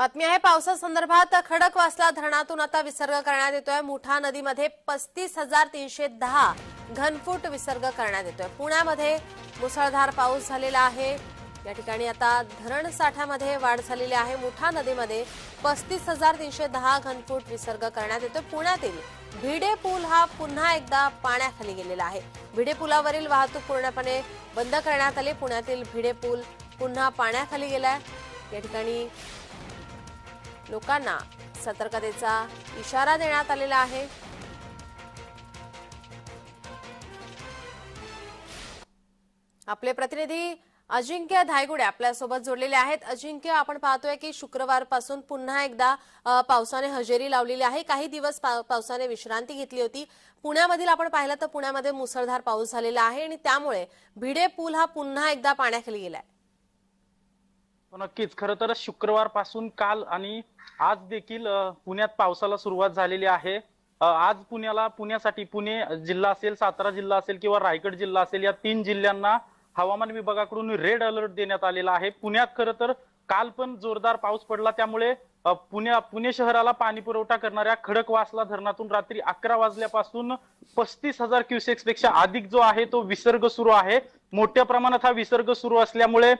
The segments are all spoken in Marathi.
बातमी आहे पावसासंदर्भात खडकवासला धरणातून आता विसर्ग करण्यात येतोय. मुठा नदीमध्ये पस्तीस हजार तीनशे दहा घनफूट विसर्ग करण्यात येतोय. पुण्यामध्ये मुसळधार पाऊस झालेला आहे. या ठिकाणी आता धरण साठ्यामध्ये वाढ झालेली आहे. मुठा नदीमध्ये पस्तीस हजार तीनशे दहा घनफूट विसर्ग करण्यात येतोय. पुण्यातील भिडे पूल हा पुन्हा एकदा पाण्याखाली गेलेला आहे. भिडे पुलावरील वाहतूक पूर्णपणे बंद करण्यात आली. पुण्यातील भिडे पूल पुन्हा पाण्याखाली गेलाय. या ठिकाणी लोकांना सतर्कतेचा इशारा देण्यात आलेला आहे. आपले प्रतिनिधी अजिंक्य धायगुडे आपल्यासोबत जोडलेले आहेत. अजिंक्य आपण पाहतोय की शुक्रवारपासून पुन्हा एकदा पावसाने हजेरी लावलेली आहे. काही दिवस पा- पावसाने विश्रांती घेतली होती. पुण्यामधील आपण पाहिलं तर पुण्यामध्ये मुसळधार पाऊस झालेला आहे आणि त्यामुळे भिडे पूल हा पुन्हा एकदा पाण्याखाली गेलाय. हो, नक्कीच. खरं तर शुक्रवारपासून काल आणि आज देखील पुण्यात पावसाला सुरुवात झालेली आहे. आज पुण्याला पुण्यासाठी पुणे जिल्हा असेल सातारा जिल्हा असेल किंवा रायगड जिल्हा असेल या तीन जिल्ह्यांना हवामान विभागाकडून रेड अलर्ट देण्यात आलेला आहे. पुण्यात खरं तर काल पण जोरदार पाऊस पडला. त्यामुळे पुणे पुण्या पुणे शहराला पाणी पुरवठा करणाऱ्या खडकवासला धरणातून रात्री अकरा वाजल्यापासून पस्तीस हजार क्युसेक्सपेक्षा अधिक जो आहे तो विसर्ग सुरू आहे. मोठ्या प्रमाणात हा विसर्ग सुरू असल्यामुळे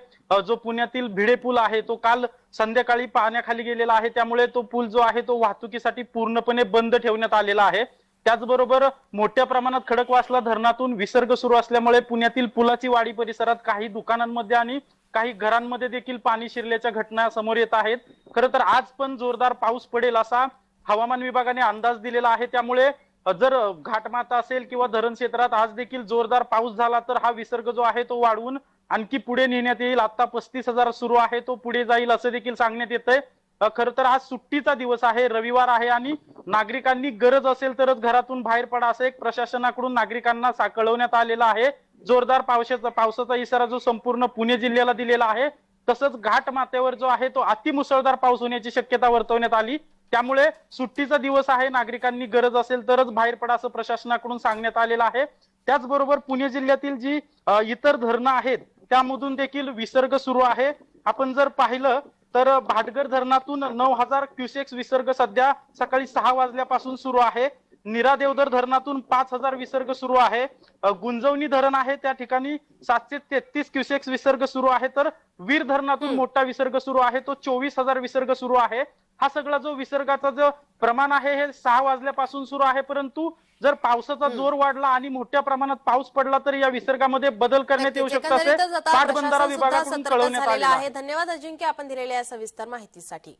जो पुण्यातील भिडे पूल आहे तो काल संध्याकाळी पाण्याखाली गेलेला आहे. त्यामुळे तो पूल जो आहे तो वाहतुकीसाठी पूर्णपणे बंद ठेवण्यात आलेला आहे. त्याचबरोबर मोठ्या प्रमाणात खडकवासला धरणातून विसर्ग सुरू असल्यामुळे पुण्यातील पुलाची वाडी परिसरात काही दुकानांमध्ये आणि काही घरांमध्ये देखील पाणी शिरल्याच्या घटना समोर येत आहेत. खरं तर आज पण जोरदार पाऊस पडेल असा हवामान विभागाने अंदाज दिलेला आहे. त्यामुळे जर घाटमाता असेल किंवा धरण क्षेत्रात आज देखील जोरदार पाऊस झाला तर हा विसर्ग जो आहे तो वाढवून आणखी पुढे नेण्यात येईल. आता पस्तीस हजार सुरू आहे तो पुढे जाईल असं देखील सांगण्यात येतंय. आहे खरं तर आज सुट्टीचा दिवस आहे रविवार आहे आणि नागरिकांनी गरज असेल तरच घरातून बाहेर पडा असं एक प्रशासनाकडून नागरिकांना साकळवण्यात आलेलं आहे. जोरदार पावसाचा पावसाचा इशारा जो संपूर्ण पुणे जिल्ह्याला दिलेला आहे तसंच घाट माथ्यावर जो आहे तो अतिमुसळधार पाऊस होण्याची शक्यता वर्तवण्यात आली. त्यामुळे सुट्टीचा दिवस आहे नागरिकांनी गरज असेल तरच बाहेर पडा असं प्रशासनाकडून सांगण्यात आलेलं आहे. त्याचबरोबर पुणे जिल्ह्यातील जी इतर धरणं आहेत त्यामधून देखील विसर्ग सुरू आहे. आपण जर पाहिलं तर भाटगर धरणातून नऊ हजार क्युसेक्स विसर्ग सध्या सकाळी सहा वाजल्यापासून सुरू आहे. निरा देवधर धरणातून पाच हजार विसर्ग सुरू आहे. गुंजवणी धरण आहे त्या ठिकाणी सातशे तेहतीस क्युसेक्स विसर्ग सुरू आहे. तर वीर धरणातून मोठा विसर्ग सुरू आहे तो चोवीस हजार विसर्ग सुरू आहे. हा सगळा जो विसर्गाचा जो प्रमाण आहे हे सहा वाजल्यापासून सुरू आहे. परंतु जर पावसाचा जोर वाढला आणि मोठ्या प्रमाणात पाऊस पडला तर या विसर्गामध्ये बदल करण्यात येऊ शकतो असे एकंदरीतच आता पाटबंधारा विभागाकडून कळवण्यात आलेलं आहे. धन्यवाद अजिंक्य आपण दिलेल्या सविस्तर माहितीसाठी.